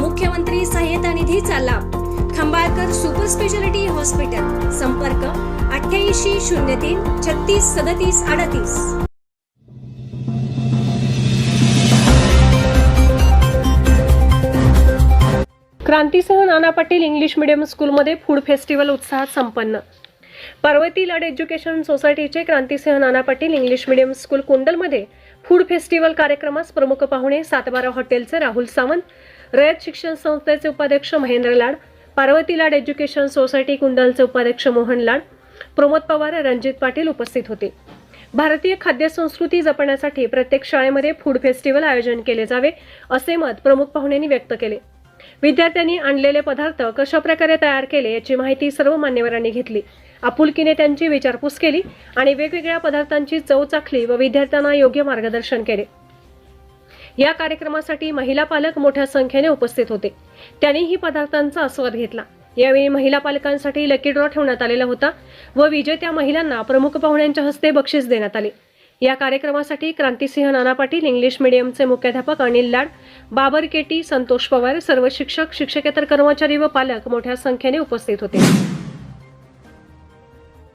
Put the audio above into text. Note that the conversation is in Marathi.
मुख्यमंत्री सहाय्यता निधीचा लाभ. Khambalkar super speciality hospital. संपर्क अठ्ठ्याऐंशी शून्य तीन छत्तीस सदतीस अडतीस. क्रांतीसह नाना पाटील इंग्लिश मिडियम स्कूलमध्ये फूड फेस्टिवल उत्साहात संपन्न. पार्वती लड एज्युकेशन सोसायटीचे Krantisinh Nana Patil English medium school कुंडलमध्ये food festival कार्यक्रमास प्रमुख पाहुणे सातबारा हॉटेलचे राहुल सावंत रयत शिक्षण संस्थेचे उपाध्यक्ष महेंद्र लाड पार्वती लाड एज्युकेशन सोसायटी कुंडलचे उपाध्यक्ष मोहन लाड प्रमोद पवार रणजित पाटील उपस्थित होते. भारतीय खाद्य संस्कृती जपण्यासाठी प्रत्येक शाळेमध्ये फूड फेस्टिवल आयोजन केले जावे असे मत प्रमुख पाहुण्यांनी व्यक्त केले. विद्यार्थ्यांनी आणलेले पदार्थ कशा प्रकारे तयार केले याची माहिती सर्व मान्यवरांनी घेतली. आपुलकीने त्यांची विचारपूस केली आणि वेगवेगळ्या पदार्थांची चव चाखली व विद्यार्थ्यांना योग्य मार्गदर्शन केले. या कार्यक्रमासाठी महिला पालक मोठ्या संख्येने उपस्थित होते. त्यांनीही पदार्थांचा आस्वाद घेतला. यावेळी महिला पालकांसाठी लकी ड्रॉ ठेवण्यात आलेला होता व विजेत्या महिलांना प्रमुख पाहुण्यांच्या हस्ते बक्षीस देण्यात आले. या कार्यक्रमासाठी क्रांतिसिंह नाना पाटील इंग्लिश मिडियमचे मुख्याध्यापक अनिल लाड बाबर केटी संतोष पवार सर्व शिक्षक शिक्षकेतर कर्मचारी व पालक मोठ्या संख्येने उपस्थित होते.